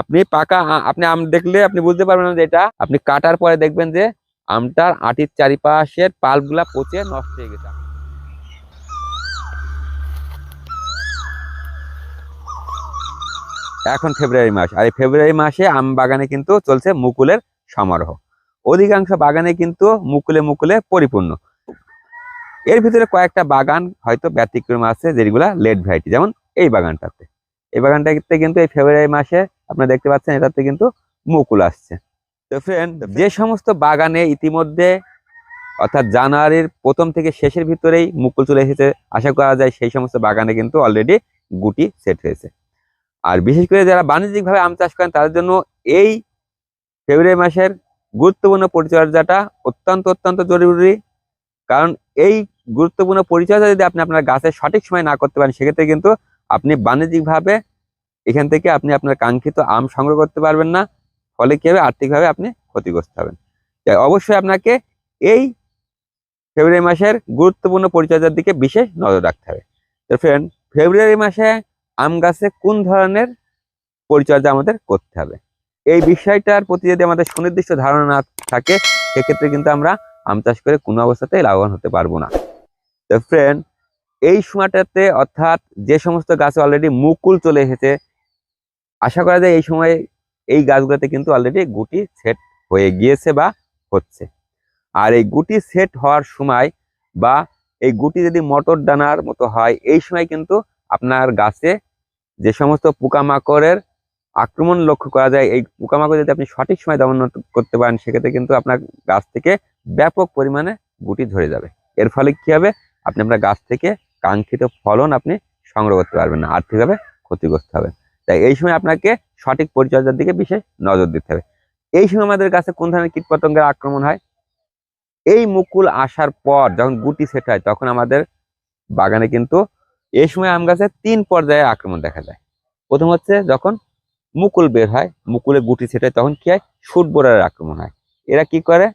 আপনি পাকা আপনি আম দেখলে আপনি বুঝতে পারবেন না যে এটা। আপনি কাটার পরে দেখবেন যে আমটার আটির চারিপাশের পাল্পগুলা পচে নষ্ট হয়ে গেছে। এখন ফেব্রুয়ারি মাস, আর এই ফেব্রুয়ারি মাসে আম বাগানে কিন্তু চলছে মুকুলের সমারোহ। অধিকাংশ বাগানে কিন্তু মুকুলে মুকুলে পরিপূর্ণ। এর ভিতরে কয়েকটা বাগান হয়তো ব্যতিক্রম আছে যেগুলা লেট ভ্যারাইটি, যেমন এই বাগানটাতে। এই বাগানটাতে কিন্তু এই ফেব্রুয়ারি মাসে আপনারা দেখতে পাচ্ছেন এটাতে কিন্তু মুকুল আসছে। তো ফ্রেন্ড যে সমস্ত বাগানে ইতিমধ্যে অর্থাৎ জানুয়ারির প্রথম থেকে শেষের ভিতরেই মুকুল চলে এসেছে আশা করা যায় সেই সমস্ত বাগানে কিন্তু অলরেডি গুটি সেট হয়েছে। আর বিশেষ করে যারা বাণিজ্যিকভাবে আম চাষ করেন তাদের জন্য এই ফেব্রুয়ারি মাসের গুরুত্বপূর্ণ পরিচর্যাটা অত্যন্ত অত্যন্ত জরুরি। কারণ এই গুরুত্বপূর্ণ পরিচর্যা যদি আপনি আপনার গাছের সঠিক সময় না করতে পারেন সেক্ষেত্রে কিন্তু আপনি বাণিজ্যিকভাবে এখান থেকে আপনি আপনার কাঙ্ক্ষিত আম সংগ্রহ করতে পারবেন না, ফলে কি হবে? আর্থিকভাবে আপনি ক্ষতিগ্রস্ত হবেন। তাই অবশ্যই আপনাকে এই ফেব্রুয়ারি মাসের গুরুত্বপূর্ণ পরিচর্যার দিকে বিশেষ নজর রাখতে হবে। তো ফ্রেন্ড ফেব্রুয়ারি মাসে আম গাছে কোন ধরনের পরিচর্যা আমাদের করতে হবে? এই বিষয়টার প্রতি যদি আমাদের সুনির্দিষ্ট ধারণা না থাকে, সেক্ষেত্রে কিন্তু আমরা আম চাষ করে কোনো অবস্থাতেই লাভবান হতে পারব না। তো ফ্রেন্ড এই সময়টাতে অর্থাৎ যে সমস্ত গাছে অলরেডি মুকুল চলে এসেছে আশা করা যায় এই সময় এই গাছগুলোতে কিন্তু অলরেডি গুটি সেট হয়ে গিয়েছে বা হচ্ছে। আর এই গুটি সেট হওয়ার সময় বা এই গুটি যদি মটর দানার মতো হয়, এই সময় কিন্তু আপনার গাছে যে সমস্ত পোকামাকড়ের আক্রমণ লক্ষ্য করা যায়, এই পোকামাকড় যদি আপনি সঠিক সময় দমন করতে পারেন, সেক্ষেত্রে কিন্তু আপনার গাছ থেকে ব্যাপক পরিমাণে গুটি ধরে যাবে। এর ফলে কি হবে? আপনি আপনার গাছ থেকে কাঙ্ক্ষিত ফলন আপনি সংগ্রহ করতে পারবেন না, আর্থিকভাবে ক্ষতিগ্রস্ত হবে তাই এই সময় আপনাকে সঠিক পরিচর্যার দিকে বিশেষ নজর দিতে হবে। এই সময় আমাদের গাছে কোন ধরনের কীটপতঙ্গের আক্রমণ হয়? এই মুকুল আসার পর যখন গুটি সেট হয়, তখন আমাদের বাগানে কিন্তু এই সময় আম গাছে তিন পর্যায়ে আক্রমণ দেখা যায়। প্রথম হচ্ছে যখন মুকুল বের হয়, মুকুলে গুটি সেট হয়, তখন কি হয়? সুট বোরারের আক্রমণ হয়। এরা কি করে?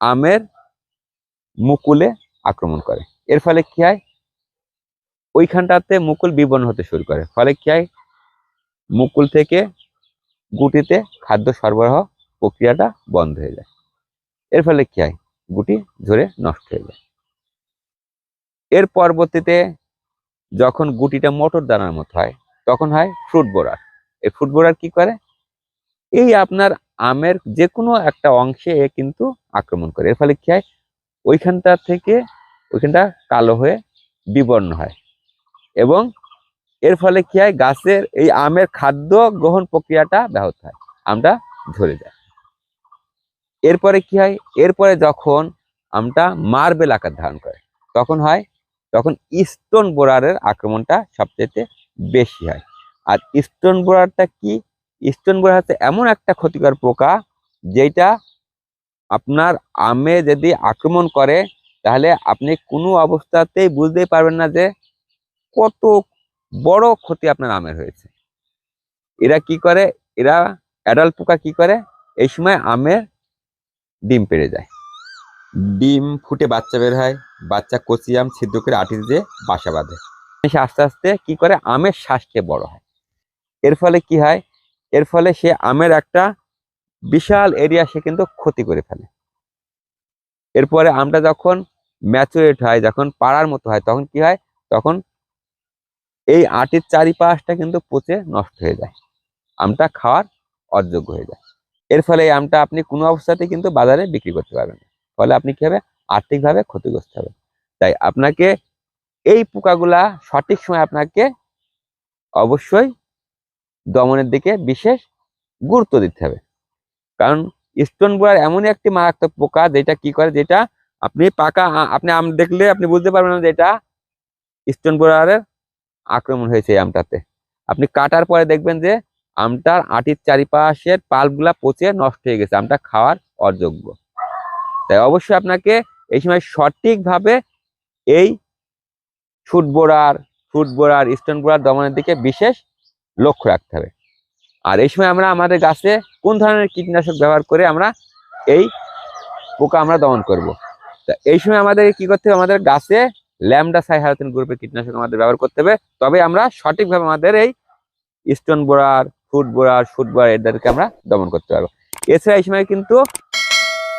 আমের মুকুলে আক্রমণ করে। এর ফলে কি হয়? ওইখানটাতে মুকুল বিবর্ণ হতে শুরু করে। ফলে কি হয়? মুকুল থেকে গুটিতে খাদ্য সরবরাহ প্রক্রিয়াটা বন্ধ হয়ে যায়। এর ফলে কি হয়? গুটি ঝরে নষ্ট হয়ে যায়। এর পরবর্তীতে যখন গুটিটা মোটর দানার মতো হয়, তখন হয় ফ্রুট বোরার এই ফ্রুট বোরার কি করে? এই আপনার আমের যে কোনো একটা অংশে এ কিন্তু আক্রমণ করে। এর ফলে কি হয়? ওইখানটা থেকে ওইখানটা কালো হয়ে বিবর্ণ হয় এবং এর ফলে কি হয়? গাছের এই আমের খাদ্য গ্রহণ প্রক্রিয়াটা ব্যাহত হয়। আমটা ঝরে যায়। এরপরে কি হয়? এরপরে যখন আমটা মার্বেল আকার ধারণ করে, তখন হয়, তখন স্টোন বোরারের আক্রমণটা সবচেয়ে বেশি হয়। আর স্টোন বোরারটা কি? স্টোন বোরার হচ্ছে এমন একটা ক্ষতিকর পোকা যেটা আপনার আমে যদি আক্রমণ করে, তাহলে আপনি কোনো অবস্থাতেই বুঝতেই পারবেন না যে কত বড় ক্ষতি আপনার আমের হয়েছে। এরা কি করে? এরা অ্যাডাল্ট পোকা কি করে? এই সময় আমের ডিম পেড়ে যায়। ডিম ফুটে বাচ্চা বের হয় বাচ্চা কচি আম ছিদ্র করে আটি দিয়ে বাসা বাঁধে। সে আস্তে আস্তে কি করে? আমের শ্বাসকে বড় হয়। এর ফলে কি হয়? এর ফলে সে আমের একটা বিশাল এরিয়া সে কিন্তু ক্ষতি করে ফেলে। এরপরে আমটা যখন ম্যাচুরেট হয় যখন পাড়ার মতো হয় তখন কি হয়? তখন এই আটির চারিপাশটা কিন্তু পচে নষ্ট হয়ে যায়। আমটা খাওয়ার অযোগ্য হয়ে যায়। এর ফলে এই আমটা আপনি কোনো অবস্থাতে কিন্তু বাজারে বিক্রি করতে পারবেন না। ফলে আপনি কি হবে আর্থিকভাবে ক্ষতিগ্রস্ত হবেন। তাই আপনাকে এই পোকাগুলা সঠিক সময় আপনাকে অবশ্যই দমনের দিকে বিশেষ গুরুত্ব দিতে হবে। কারণ স্টোন বোয়ার এমনই একটি মারাত্মক পোকা যেটা কি করে? যেটা আপনি পাকা আপনি আম দেখলে আপনি বুঝতে পারবেন না যে এটা স্টোন বোয়ারের আক্রমণ হয়েছে আমটাতে। আপনি কাটার পরে দেখবেন যে আমটার আটির চারিপাশের পাল্পগুলা পচে নষ্ট হয়ে গেছে, আমটা খাওয়ার অযোগ্য। তাই অবশ্যই আপনাকে এই সময় সঠিকভাবে এই fruit borer, fruit stone borer দমনের দিকে বিশেষ লক্ষ্য রাখতে হবে। আর এই সময় আমরা আমাদের গাছে কোন ধরনের কীটনাশক ব্যবহার করে আমরা এই পোকা আমরা দমন করব। তা এই সময় আমাদের কি করতে হবে? আমাদের গাছে ল্যামডা সাইহারথিন গ্রুপের কীটনাশক আমাদের ব্যবহার করতে হবে। তবে আমরা সঠিকভাবে আমাদের এই stone borer fruit borer shoot borer এদেরকে আমরা দমন করতে পারব। এছাড়া এই সময় কিন্তু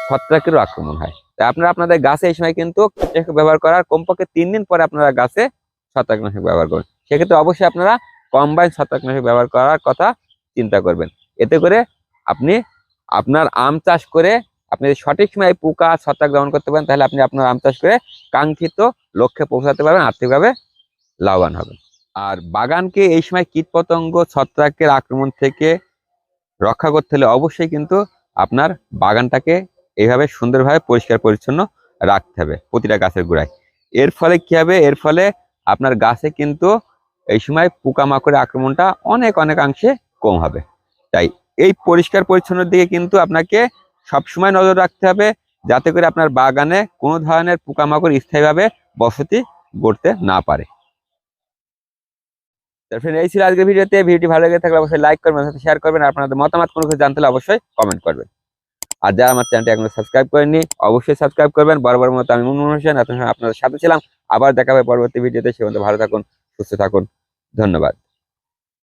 ছত্রাকেরও আক্রমণ হয়। তাই আপনারা আপনাদের গাছে এই সময় কিন্তু কীটনাশক ব্যবহার করার কমপক্ষে তিন দিন পরে আপনারা গাছে ছত্রাকনাশক ব্যবহার করবেন। সেক্ষেত্রে অবশ্যই আপনারা কম্বাইন ছত্রাকনাশক ব্যবহার করার কথা চিন্তা করবেন। এতে করে আপনি আপনার আম চাষ করে আপনি যদি সঠিক সময়ে পোকা, ছত্রাক দমন করতে পারেন, তাহলে আপনি আপনার আম চাষ করে কাঙ্ক্ষিত লক্ষ্যে পৌঁছাতে পারবেন, আর্থিকভাবে লাভবান হবেন। আর বাগানকে এই সময় কীটপতঙ্গ, ছত্রাকের আক্রমণ থেকে রক্ষা করতে হলে অবশ্যই কিন্তু আপনার বাগানটাকে এইভাবে সুন্দরভাবে পরিষ্কার পরিচ্ছন্ন রাখতে হবে প্রতিটা গাছের গোড়ায়। এর ফলে কি হবে? এর ফলে আপনার গাছে কিন্তু এই সময় পোকামাকড়ের আক্রমণটা অনেক, অনেকাংশে কম হবে। তাই এই পরিষ্কার পরিচ্ছন্নের দিকে কিন্তু আপনাকে সবসময় নজর রাখতে হবে যাতে করে আপনার বাগানে কোনো ধরনের পোকামাকড় স্থায়ীভাবে বসতি গড়তে না পারে। এই ছিল আজকের ভিডিওতে। ভিডিওটি ভালো লেগে থাকলে অবশ্যই লাইক করবেন, সাথে শেয়ার করবেন আপনাদের মতামত কোনো কিছু জানতে হলে অবশ্যই কমেন্ট করবেন। আর যারা আমার চ্যানেলটি এখনও সাবস্ক্রাইব করেননি, অবশ্যই সাবস্ক্রাইব করবেন। বরাবর মতো আমি মুনমুন হোসেন, আপনাদের সাথে ছিলাম। আবার দেখা হবে পরবর্তী ভিডিওতে। সে ভালো থাকুন, সুস্থ থাকুন। ধন্যবাদ।